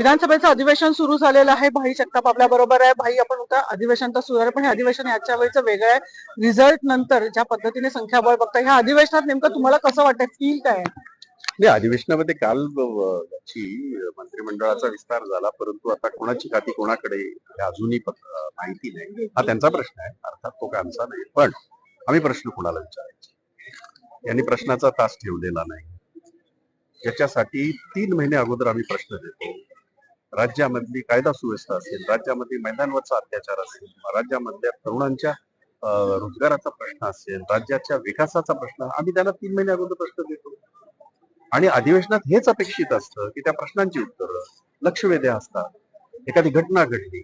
विधानसभेचं अधिवेशन सुरू झालेलं आहे. भाई जगताप आपल्या बरोबर आहे. भाई आपण होता अधिवेशन तर सुरू आहे पण हे अधिवेशन याच्या वेळेचं वेगळं आहे. रिझल्ट नंतर ज्या पद्धतीने संख्याबळ बघता ह्या अधिवेशनात नेमकं तुम्हाला कसं वाटतं फील काय नाही अधिवेशनामध्ये काल ब- याची मंत्रिमंडळाचा विस्तार झाला परंतु आता कोणाची खाती कोणाकडे अजूनही माहिती नाही. हा त्यांचा प्रश्न आहे. अर्थात तो काय आमचा नाही. पण आम्ही प्रश्न कोणाला विचारायचे? यांनी प्रश्नाचा तास ठेवलेला नाही. याच्यासाठी तीन महिने अगोदर आम्ही प्रश्न देतो. राज्यामधली कायदा सुव्यवस्था असेल राज्यामध्ये महिलांवरचा अत्याचार असेल राज्यामधल्या तरुणांच्या रोजगाराचा प्रश्न असेल राज्याच्या विकासाचा प्रश्न आम्ही त्यांना तीन महिने अगोदर प्रश्न देतो. आणि अधिवेशनात हेच अपेक्षित असतं की त्या प्रश्नांची उत्तरं लक्षवेध्या असतात. एखादी घटना घडली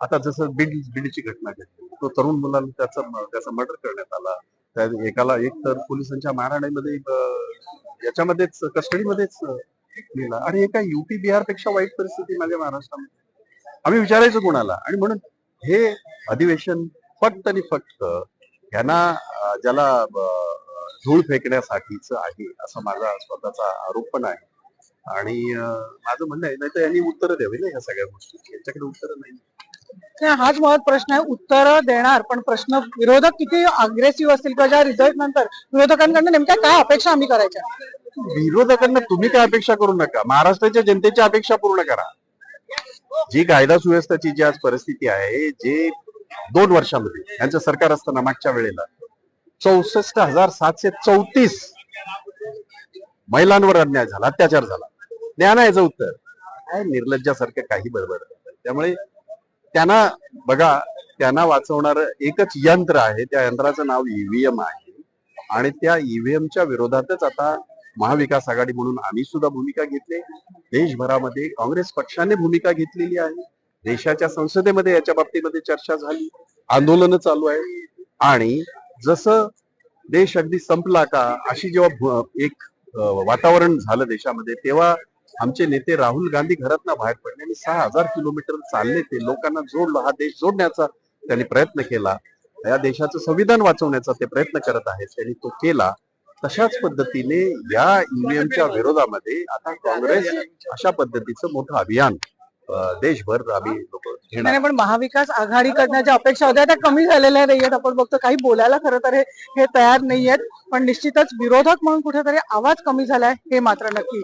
आता जसं बीड बीडची घटना घडली तो तरुण मुलाला त्याचा त्याचा मर्डर करण्यात आला. त्या एकाला एक तर पोलिसांच्या मारहाणीमध्ये याच्यामध्येच कस्टडीमध्येच लिहिला आणि एका युपी बिहारपेक्षा वाईट परिस्थिती माझ्या महाराष्ट्रामध्ये. आम्ही विचारायचं कोणाला. आणि म्हणून हे अधिवेशन फक्त आणि फक्त यांना ज्याला धूळ फेकण्यासाठीच आहे असा माझा स्वतःचा आरोप पण आहे. आणि माझं म्हणणं आहे नाही तर यांनी उत्तरं द्यावी ना या सगळ्या गोष्टी. यांच्याकडे उत्तरं नाही हाच महत्त्व प्रश्न आहे. उत्तर देणार पण प्रश्न विरोधक किती अग्रेसिव्ह असतील किंवा ज्या रिझल्ट नंतर विरोधकांकडनं नेमक्या काय अपेक्षा आम्ही करायच्या? विरोधकांना तुम्ही काय अपेक्षा करू नका? महाराष्ट्राच्या जनतेची अपेक्षा पूर्ण करा. जी कायदा सुव्यवस्थेची जी आज परिस्थिती आहे जे दोन वर्षामध्ये यांचं सरकार असताना मागच्या वेळेला चौसष्ट हजार सातशे चौतीस महिलांवर अन्याय झाला अत्याचार झाला. ज्ञान आहे याचं उत्तर. काय निर्लज्जासारखं काही बरोबर त्यामुळे त्यांना बघा त्यांना वाचवणार एकच यंत्र आहे त्या यंत्राचं नाव ईव्हीएम आहे. आणि त्या ईव्हीएमच्या विरोधातच आता महाविकास आघाडी म्हणून आम्ही सुद्धा भूमिका घेतली. देशभरामध्ये काँग्रेस पक्षाने भूमिका घेतलेली आहे. देशाच्या संसदेमध्ये याच्या बाबतीमध्ये चर्चा झाली. आंदोलन चालू आहे. आणि जसं देश अगदी संपला का अशी जेव्हा एक वातावरण झालं देशामध्ये तेव्हा आमचे नेते राहुल गांधी घरातनं बाहेर पडले आणि सहा हजार किलोमीटर चालले ते लोकांना जोडलं हा देश जोडण्याचा त्यांनी प्रयत्न केला. या देशाचं संविधान वाचवण्याचा ते प्रयत्न करत आहेत त्यांनी तो केला. तशाच पद्धतीने या ईव्हीएमच्या विरोधामध्ये आता काँग्रेस अशा पद्धतीचं मोठं अभियान देशभर आम्ही लोक घेणार नाही पण महाविकास आघाडीकडनं ज्या अपेक्षा होत्या त्या कमी झालेल्या नाहीयेत. आपण बघतो काही बोलायला खरं तर हे हे तयार नाहीयेत. पण निश्चितच विरोधक म्हणून कुठेतरी आवाज कमी झालाय हे मात्र नक्की.